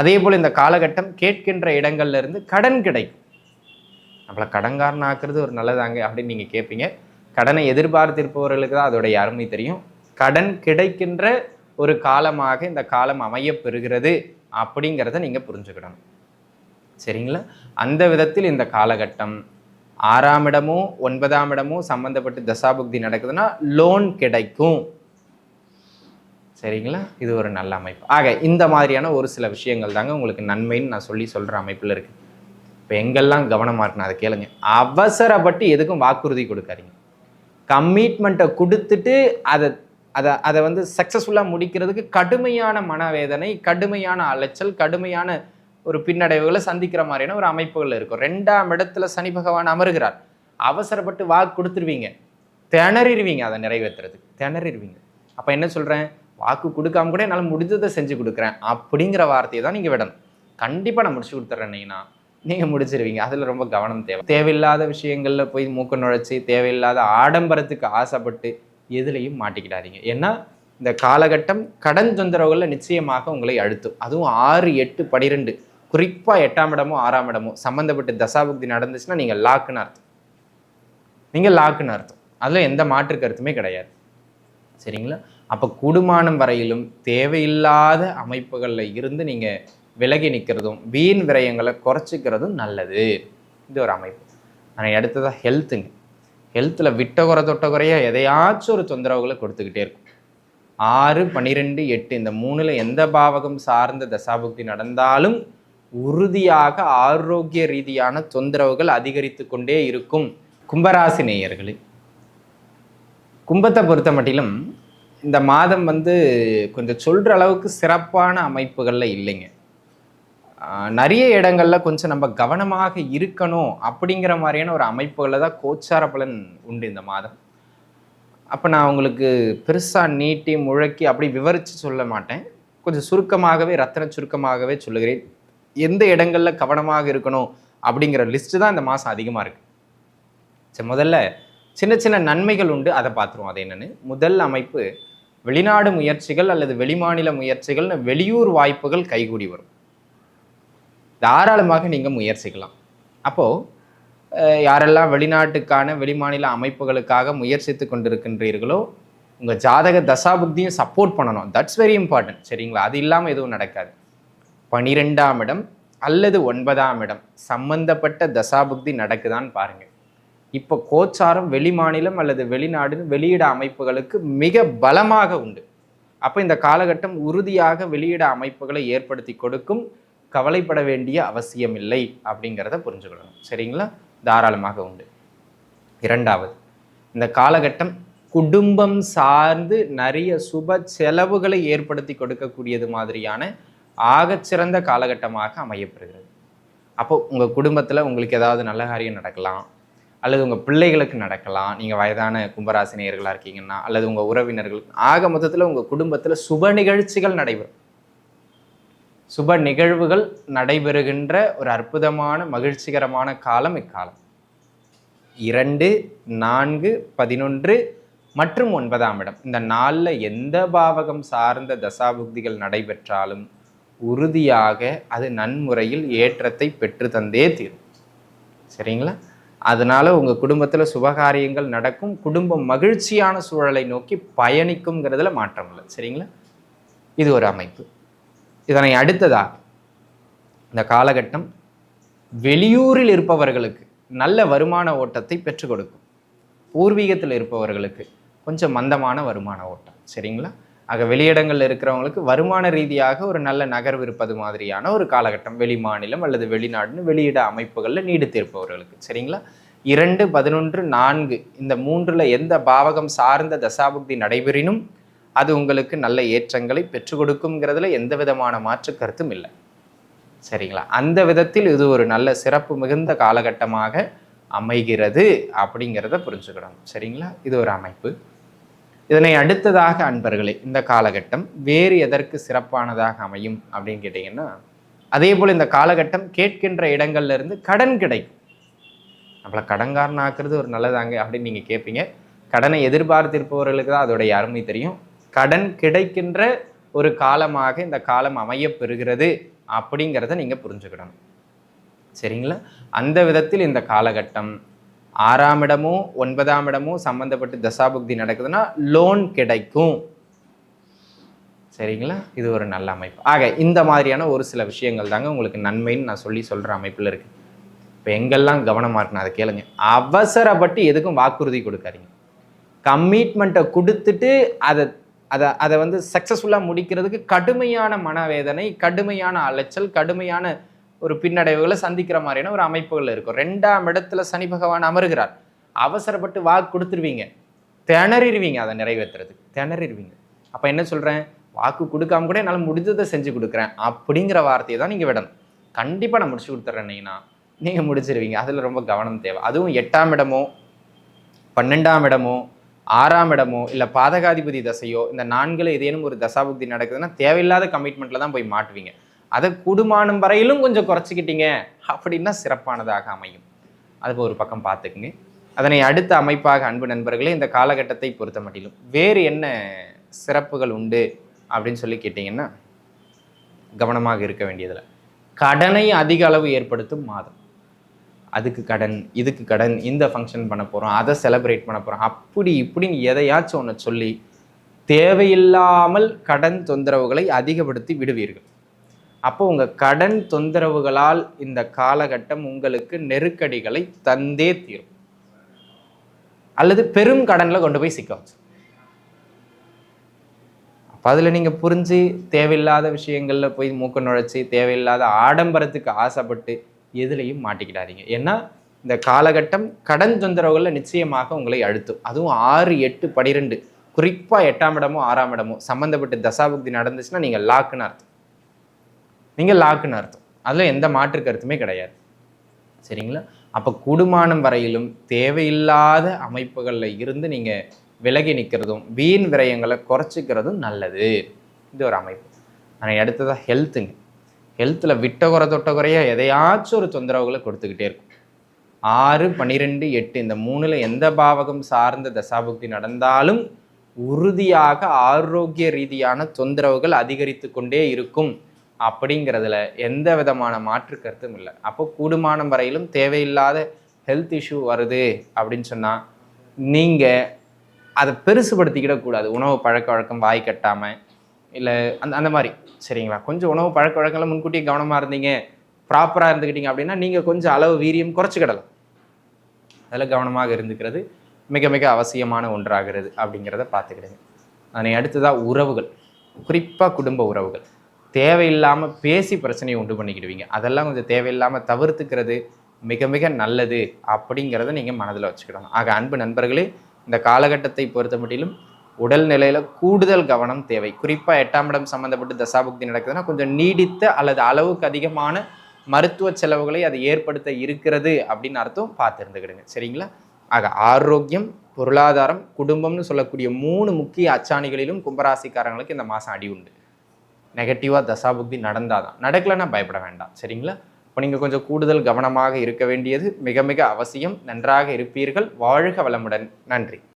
அதே போல் இந்த காலகட்டம் கேட்கின்ற இடங்கள்ல இருந்து கடன் கிடைக்கும். நம்மளை கடன்காரன் ஆக்குறது ஒரு நல்லதாங்க அப்படின்னு நீங்கள் கேட்பீங்க கடனை எதிர்பார்த்திருப்பவர்களுக்கு தான் அதோடைய அருமை தெரியும். கடன் கிடைக்கின்ற ஒரு காலமாக இந்த காலம் அமைய பெறுகிறது அப்படிங்கிறத நீங்கள் புரிஞ்சுக்கிடணும். சரிங்களா? அந்த விதத்தில் இந்த காலகட்டம் ஆறாம் இடமோ ஒன்பதாம் இடமோ சம்மந்தப்பட்டு தசாபுக்தி நடக்குதுன்னா லோன் கிடைக்கும். சரிங்களா? இது ஒரு நல்ல அமைப்பு. ஆக இந்த மாதிரியான ஒரு சில விஷயங்கள் தாங்க உங்களுக்கு நன்மைன்னு நான் சொல்லி சொல்கிற அமைப்பில் இருக்குது இப்போ எங்கெல்லாம் கவனமாக இருக்குன்னு அதை கேளுங்க. அவசரப்பட்டு எதுக்கும் வாக்குறுதி கொடுக்காதீங்க. கமிட்மெண்ட்டை கொடுத்துட்டு அதை அதை அதை வந்து சக்ஸஸ்ஃபுல்லாக முடிக்கிறதுக்கு கடுமையான மனவேதனை கடுமையான அலைச்சல் கடுமையான ஒரு பின்னடைவுகளை சந்திக்கிற மாதிரியான ஒரு அமைப்புகள் இருக்கும். ரெண்டாம் இடத்துல சனி பகவான் அமருகிறார். அவசரப்பட்டு வாக்கு கொடுத்துருவீங்க. திணறிடுவீங்க அதை நிறைவேற்றுறதுக்கு. திணறிடுவீங்க அப்போ என்ன சொல்கிறேன் வாக்கு கொடுக்காம கூட என்னால் முடிஞ்சதை செஞ்சு கொடுக்குறேன். அப்படிங்கிற வார்த்தையை தான் நீங்கள் விடணும். கண்டிப்பாக நான் முடிச்சு கொடுத்துட்றேன்னீங்கன்னா நீங்கள் முடிச்சிருவீங்க. அதில் ரொம்ப கவனம் தேவை. தேவையில்லாத விஷயங்களில் போய் மூக்க நுழைச்சி தேவையில்லாத ஆடம்பரத்துக்கு ஆசைப்பட்டு எதுலேயும் மாட்டிக்கிடாதீங்க. ஏன்னா இந்த காலகட்டம் கடன் தொந்தரவுகளில் நிச்சயமாக உங்களை அழுத்தும். அதுவும் ஆறு எட்டு பனிரெண்டு குறிப்பாக எட்டாம் இடமோ ஆறாம் இடமோ சம்மந்தப்பட்ட தசாபுக்தி நடந்துச்சுன்னா நீங்கள் லாக்குன்னு அர்த்தம். நீங்கள் லாக்குன்னு அர்த்தம். அதில் எந்த மாற்று கருத்துமே கிடையாது. சரிங்களா? அப்போ கூடுமானம் வரையிலும் தேவையில்லாத அமைப்புகளில் இருந்து நீங்கள் விலகி நிற்கிறதும் வீண் விரயங்களை குறைச்சிக்கிறதும் நல்லது. இது ஒரு அமைப்பு. ஆனால் அடுத்ததாக ஹெல்த்துங்க ஹெல்த்தில் விட்ட குறை தொட்ட குறையாக எதையாச்சும் ஒரு தொந்தரவுகளை கொடுத்துக்கிட்டே இருக்கும். ஆறு பன்னிரெண்டு எட்டு இந்த மூணில் எந்த பாவகம் சார்ந்த தசாபுக்தி நடந்தாலும் உறுதியாக ஆரோக்கிய ரீதியான தொந்தரவுகள் அதிகரித்து கொண்டே இருக்கும். கும்பராசி நேயர்களே கும்பத்தை பொறுத்த மட்டிலும் இந்த மாதம் வந்து கொஞ்சம் சொல்கிற அளவுக்கு சிறப்பான அமைப்புகளில் இல்லைங்க. நிறைய இடங்கள்ல கொஞ்சம் நம்ம கவனமாக இருக்கணும் அப்படிங்கிற மாதிரியான ஒரு அமைப்புகளில் தான் கோச்சார பலன் உண்டு இந்த மாதம். அப்போ நான் உங்களுக்கு பெருசாக நீட்டி முழக்கி அப்படி விவரித்து சொல்ல மாட்டேன். கொஞ்சம் சுருக்கமாகவே ரத்தன சுருக்கமாகவே சொல்லுகிறேன். எந்த இடங்களில் கவனமாக இருக்கணும் அப்படிங்கிற லிஸ்ட்டு தான் இந்த மாதம் அதிகமாக இருக்குது சரி முதல்ல சின்ன சின்ன நன்மைகள் உண்டு அதை பார்த்துருவோம். அது என்னென்னு? முதல் அமைப்பு வெளிநாடு முயற்சிகள் அல்லது வெளிமாநில முயற்சிகள்னு வெளியூர் வாய்ப்புகள் கைகூடி வரும். தாராளமாக நீங்கள் முயற்சிக்கலாம். அப்போது யாரெல்லாம் வெளிநாட்டுக்கான வெளிமாநில அமைப்புகளுக்காக முயற்சித்து கொண்டிருக்கின்றீர்களோ உங்கள் ஜாதக தசாபுக்தியும் சப்போர்ட் பண்ணணும். தட்ஸ் வெரி இம்பார்ட்டன்ட் சரிங்களா? அது இல்லாமல் எதுவும் நடக்காது. பனிரெண்டாம் இடம் அல்லது ஒன்பதாம் இடம் சம்பந்தப்பட்ட தசாபுக்தி நடக்குதான்னு பாருங்கள் இப்போ கோச்சாரம் வெளி மாநிலம் அல்லது வெளிநாடுன்னு வெளியிட அமைப்புகளுக்கு மிக பலமாக உண்டு. அப்போ இந்த காலகட்டம் உறுதியாக வெளியிட அமைப்புகளை ஏற்படுத்தி கொடுக்கும் கவலைப்பட வேண்டிய அவசியம் இல்லை அப்படிங்கிறத புரிஞ்சுக்கணும். சரிங்களா? தாராளமாக உண்டு. இரண்டாவது இந்த காலகட்டம் குடும்பம் சார்ந்து நிறைய சுப செலவுகளை ஏற்படுத்தி கொடுக்கக்கூடியது மாதிரியான ஆகச்சிறந்த காலகட்டமாக அமையப்படுகிறது அப்போ உங்கள் குடும்பத்தில் உங்களுக்கு ஏதாவது நல்ல காரியம் நடக்கலாம். அல்லது உங்கள் பிள்ளைகளுக்கு நடக்கலாம். நீங்கள் வயதான கும்பராசி நேயர்களாக இருக்கீங்கன்னா அல்லது உங்கள் உறவினர்களுக்கு ஆக மொத்தத்தில் உங்கள் குடும்பத்தில் சுப நிகழ்ச்சிகள் நடைபெறும். சுப நிகழ்வுகள் நடைபெறுகின்ற ஒரு அற்புதமான மகிழ்ச்சிகரமான காலம் இக்காலம். இரண்டு நான்கு பதினொன்று மற்றும் ஒன்பதாம் இடம். இந்த நாளில் எந்த பாவகம் சார்ந்த தசாபுக்திகள் நடைபெற்றாலும் உறுதியாக அது நன்முறையில் ஏற்றத்தை பெற்று தந்தே தீரும். சரிங்களா? அதனால உங்கள் குடும்பத்தில் சுபகாரியங்கள் நடக்கும். குடும்பம் மகிழ்ச்சியான சூழலை நோக்கி பயணிக்குங்கிறதுல மாற்றம் இல்லை. சரிங்களா? இது ஒரு அமைப்பு. இதனை அடுத்ததாக இந்த காலகட்டம் வெளியூரில் இருப்பவர்களுக்கு நல்ல வருமான ஓட்டத்தை பெற்றுக் கொடுக்கும். பூர்வீகத்தில் இருப்பவர்களுக்கு கொஞ்சம் மந்தமான வருமான ஓட்டம். சரிங்களா? ஆக வெளியிடங்களில் இருக்கிறவங்களுக்கு வருமான ரீதியாக ஒரு நல்ல நகர்வு இருப்பது மாதிரியான ஒரு காலகட்டம். வெளி மாநிலம் அல்லது வெளிநாடுன்னு வெளியிட அமைப்புகளில் நீடித்திருப்பவர்களுக்கு சரிங்களா? இரண்டு பதினொன்று நான்கு இந்த மூன்றில் எந்த பாவகம் சார்ந்த தசாபுக்தி நடைபெறினும் அது உங்களுக்கு நல்ல ஏற்றங்களை பெற்றுக் கொடுக்குங்கிறதுல எந்த விதமான மாற்று கருத்தும் இல்லை. சரிங்களா? அந்த விதத்தில் இது ஒரு நல்ல சிறப்பு மிகுந்த காலகட்டமாக அமைகிறது அப்படிங்கிறத புரிஞ்சுக்கணும். சரிங்களா? இது ஒரு அமைப்பு. இதனை அடுத்ததாக அன்பர்களே இந்த காலகட்டம் வேறு எதற்கு சிறப்பானதாக அமையும் அப்படின்னு கேட்டிங்கன்னா அதே போல் இந்த காலகட்டம் கேட்கின்ற இடங்கள்லேருந்து கடன் கிடைக்கும். நம்மளை கடன்காரன் ஆக்குறது ஒரு நல்லதாங்க அப்படின்னு நீங்கள் கேட்பீங்க கடனை எதிர்பார்த்திருப்பவர்களுக்கு தான் அதோடைய அருமை தெரியும். கடன் கிடைக்கின்ற ஒரு காலமாக இந்த காலம் அமையப் பெறுகிறது அப்படிங்கிறத நீங்கள் புரிஞ்சுக்கிடணும் சரிங்களா? அந்த விதத்தில் இந்த காலகட்டம் ஆறாம் இடமும் ஒன்பதாம் இடமும் சம்மந்தப்பட்டு தசாபுக்தி நடக்குதுன்னா லோன் கிடைக்கும். சரிங்களா? இது ஒரு நல்ல அமைப்பு. ஆக இந்த மாதிரியான ஒரு சில விஷயங்கள் தாங்க உங்களுக்கு நன்மைன்னு நான் சொல்லி சொல்கிற அமைப்பில் இருக்குது இப்போ எங்கெல்லாம் கவனமாக இருக்கணும் அதை கேளுங்க. அவசரப்பட்டு எதுக்கும் வாக்குறுதி கொடுக்காதீங்க. கமிட்மெண்ட்டை கொடுத்துட்டு அதை அதை அதை வந்து சக்ஸஸ்ஃபுல்லாக முடிக்கிறதுக்கு கடுமையான மனவேதனை கடுமையான அலைச்சல் கடுமையான ஒரு பின்னடைவுகளை சந்திக்கிற மாதிரியான ஒரு அமைப்புகள் இருக்கும். ரெண்டாம் இடத்துல சனி பகவான் அமருகிறார். அவசரப்பட்டு வாக்கு கொடுத்துருவீங்க. திணறிடுவீங்க அதை நிறைவேற்றுறதுக்கு திணறிடுவீங்க அப்போ என்ன சொல்கிறேன் வாக்கு கொடுக்காம கூட என்னால் முடிஞ்சதை செஞ்சு கொடுக்குறேன். அப்படிங்கிற வார்த்தையை தான் நீங்கள் விடணும். கண்டிப்பாக நான் முடிச்சு கொடுத்துட்றேன்னீங்கன்னா நீங்கள் முடிச்சிருவீங்க. அதில் ரொம்ப கவனம் தேவை. அதுவும் எட்டாம் இடமோ பன்னெண்டாம் இடமோ ஆறாம் இடமோ இல்லை பாதகாதிபதி தசையோ இந்த நான்கில் ஏதேனும் ஒரு தசாபுக்தி நடக்குதுன்னா தேவையில்லாத கமிட்மெண்ட்டில் தான் போய் மாட்டுவீங்க. அதை குடுமானம் வரையிலும் கொஞ்சம் குறைச்சிக்கிட்டீங்க. அப்படின்னா சிறப்பானதாக அமையும். அது ஒரு பக்கம் பார்த்துக்குங்க. அதனை அடுத்த அமைப்பாக அன்பு நண்பர்களே இந்த காலகட்டத்தை பொறுத்த மட்டிலும் வேறு என்ன சிறப்புகள் உண்டு அப்படின்னு சொல்லி கேட்டிங்கன்னா கவனமாக இருக்க வேண்டியதில் கடனை அதிக அளவு ஏற்படுத்தும் மாதம். அதுக்கு கடன் இதுக்கு கடன் இந்த ஃபங்க்ஷன் பண்ண போகிறோம் அதை செலப்ரேட் பண்ண போகிறோம் அப்படி இப்படின்னு எதையாச்சும் ஒன்று சொல்லி தேவையில்லாமல் கடன் தொந்தரவுகளை அதிகப்படுத்தி விடுவீர்கள். அப்போ உங்கள் கடன் தொந்தரவுகளால் இந்த காலகட்டம் உங்களுக்கு நெருக்கடிகளை தந்தே தீரும். அல்லது பெரும் கடனில் கொண்டு போய் சிக்க வச்சு. அப்போ அதில் நீங்கள் புரிஞ்சு தேவையில்லாத விஷயங்களில் போய் மூக்க நுழைச்சி தேவையில்லாத ஆடம்பரத்துக்கு ஆசைப்பட்டு எதுலேயும் மாட்டிக்கிடாதீங்க. ஏன்னா இந்த காலகட்டம் கடன் தொந்தரவுகளில் நிச்சயமாக உங்களை அழுத்தும். அதுவும் ஆறு எட்டு பனிரெண்டு குறிப்பாக எட்டாம் இடமோ ஆறாம் இடமோ சம்மந்தப்பட்ட தசாபுக்தி நடந்துச்சுன்னா நீங்கள் லாக்குன்னு அர்த்தம். நீங்கள் லாக்குன்னு அர்த்தம். அதில் எந்த மாற்று கருத்துமே கிடையாது. சரிங்களா? அப்போ கூடுமானம் வரையிலும் தேவையில்லாத அமைப்புகளில் இருந்து நீங்கள் விலகி நிற்கிறதும் வீண் விரயங்களை குறைச்சிக்கிறதும் நல்லது. இது ஒரு அமைப்பு. ஆனால் அடுத்ததாக ஹெல்த்துங்க ஹெல்த்தில் விட்ட குறை தொட்ட குறையாக எதையாச்சும் ஒரு தொந்தரவுகளை கொடுத்துக்கிட்டே இருக்கும். ஆறு பன்னிரெண்டு எட்டு இந்த மூணில் எந்த பாவகம் சார்ந்த தசாபுக்தி நடந்தாலும் உறுதியாக ஆரோக்கிய ரீதியான தொந்தரவுகள் அதிகரித்து கொண்டே இருக்கும். அப்படிங்கிறதுல எந்த விதமான மாற்று கருத்தும் இல்லை. அப்போ கூடுமானம் வரையிலும் தேவையில்லாத ஹெல்த் இஷ்யூ வருது அப்படின்னு சொன்னால் நீங்கள் அதை பெருசுபடுத்திக்கிடக்கூடாது உணவு பழக்க வழக்கம் வாய் கட்டாமல் இல்லை அந்த அந்த மாதிரி. சரிங்களா? கொஞ்சம் உணவு பழக்க வழக்கம்லாம் முன்கூட்டியே கவனமாக இருந்தீங்க ப்ராப்பராக இருந்துக்கிட்டீங்க அப்படின்னா நீங்கள் கொஞ்சம் அளவு வீரியம் குறைச்சிக்கிடலாம். அதில் கவனமாக இருந்துக்கிறது மிக மிக அவசியமான ஒன்றாகிறது அப்படிங்கிறத பார்த்துக்கிடுங்க. அதனை அடுத்ததாக உறவுகள். குறிப்பாக குடும்ப உறவுகள். தேவையில்லாமல் பேசி பிரச்சனையை உண்டு பண்ணிக்கிடுவீங்க. அதெல்லாம் கொஞ்சம் தேவையில்லாமல் தவிர்த்துக்கிறது மிக மிக நல்லது அப்படிங்கிறத நீங்கள் மனதில் வச்சுக்கிடணும். ஆக அன்பு நண்பர்களே இந்த காலகட்டத்தை பொறுத்த மட்டிலும் உடல் நிலையில் கூடுதல் கவனம் தேவை. குறிப்பாக எட்டாம் இடம் சம்மந்தப்பட்டு தசாபுக்தி நடக்குதுன்னா கொஞ்சம் நீடித்த அல்லது அளவுக்கு அதிகமான மருத்துவ செலவுகளை அது ஏற்படுத்த இருக்கிறது அப்படின்னு அர்த்தம் பார்த்துருந்துக்கிடுங்க. சரிங்களா? ஆக ஆரோக்கியம் பொருளாதாரம் குடும்பம்னு சொல்லக்கூடிய மூணு முக்கிய அச்சாணிகளிலும் கும்பராசிக்காரங்களுக்கு இந்த மாதம் அடி உண்டு. நெகட்டிவாக தசாபுக்தி நடந்தால் தான் நடக்கலைன்னா பயப்பட வேண்டாம். சரிங்களா? இப்போ நீங்கள் கொஞ்சம் கூடுதல் கவனமாக இருக்க வேண்டியது மிக மிக அவசியம். நன்றாக இருப்பீர்கள். வாழ்க வளமுடன். நன்றி.